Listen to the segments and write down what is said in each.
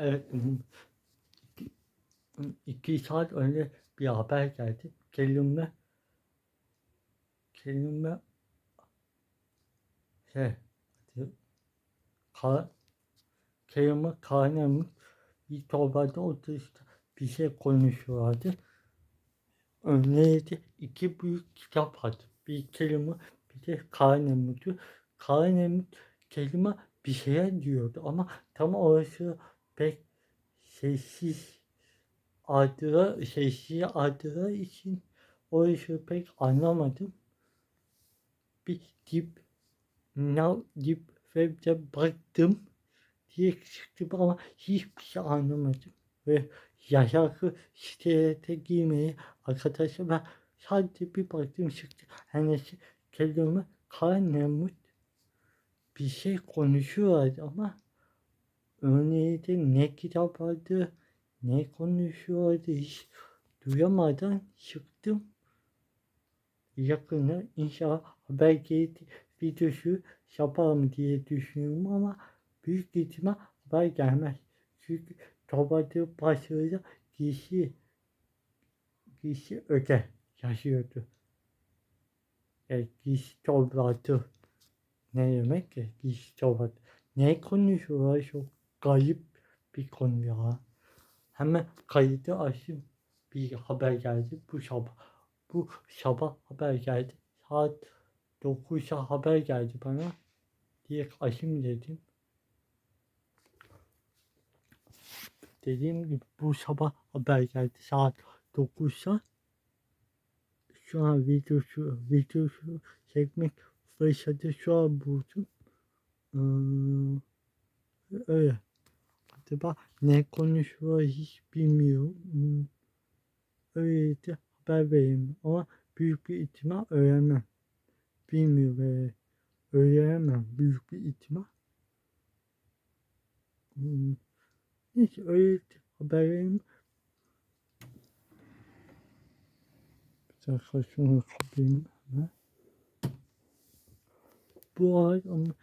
Evet. İki, saat önce bir haber geldi. Kelime kelime şey ka, kelime karnemiz bir torbada oturuşta bir şey konuşuyorlardı. Önlerinde iki büyük kitap vardı. Bir kelime bir de karnemizdi. Karnemiz kelime bir şeye diyordu ama tam orası pek sessiz adına sessiz adına için orası pek anlamadım. Bir dip ne dip webde baktım diye çıktım ama hiçbir şey anlamadım. Ve yasaklı siteye girmeyi arkadaşlar ben sadece bir baktım çıktı. Hani kelime karnemut bir şey konuşuyorlardı ama örneğinde ne kitap vardı ne konuşuyordu hiç duyamadan çıktım. Yakında inşallah haber gelir videosu yaparım diye düşünüyorum ama büyük ihtimal haber gelmez. Çünkü topladığı başarıda kişi kişi öte yaşıyordu. Yani kişi topladı. Ne demek ki kişi topladı? Ne konuşuyorlar çok garip bir konu ya. Hemen kaydı açtım. Bir haber geldi bu sabah. Bu sabah haber geldi. Saat 9'a haber geldi bana. Diye açayım dedim. Dediğim gibi bu sabah haber geldi saat 9'a. Şu an videosu, videosu çekmek fırsatı şu an buldum. Ee, öyle. Acaba ne konuşuyor hiç bilmiyorum. Öyle de haber vereyim ama büyük bir ihtimal öğrenmem. Bilmiyorum ve öğrenemem büyük bir ihtimal. Hmm. Neyse öyle de haber vereyim. Bir dakika şunu kapayım hemen. Bu ay ama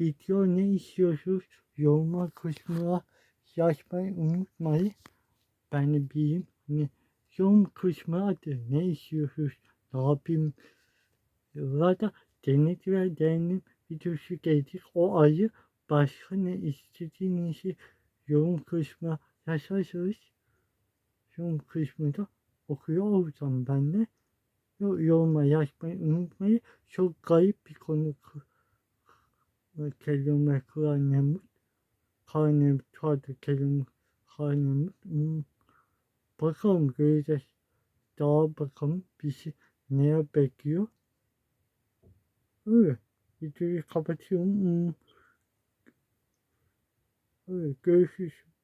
video ne istiyorsunuz? Yorumlar kısmına yazmayı unutmayın. Ben de bileyim. Hani yorum kısmına da ne istiyorsunuz? Ne yapayım? Zaten denet ve denetim videosu gelecek. O ayı başka ne istediğinizi yorum kısmına yazarsanız yorum kısmında okuyor olacağım ben de. Yoruma yazmayı unutmayın. Çok garip bir konu kelime karnemut. Karnemut vardı kelime karnemut. Hmm. Bakalım göreceğiz. Daha bakalım bizi neye bekliyor. Öyle. Videoyu kapatıyorum. Hmm. Öyle görüşürüz.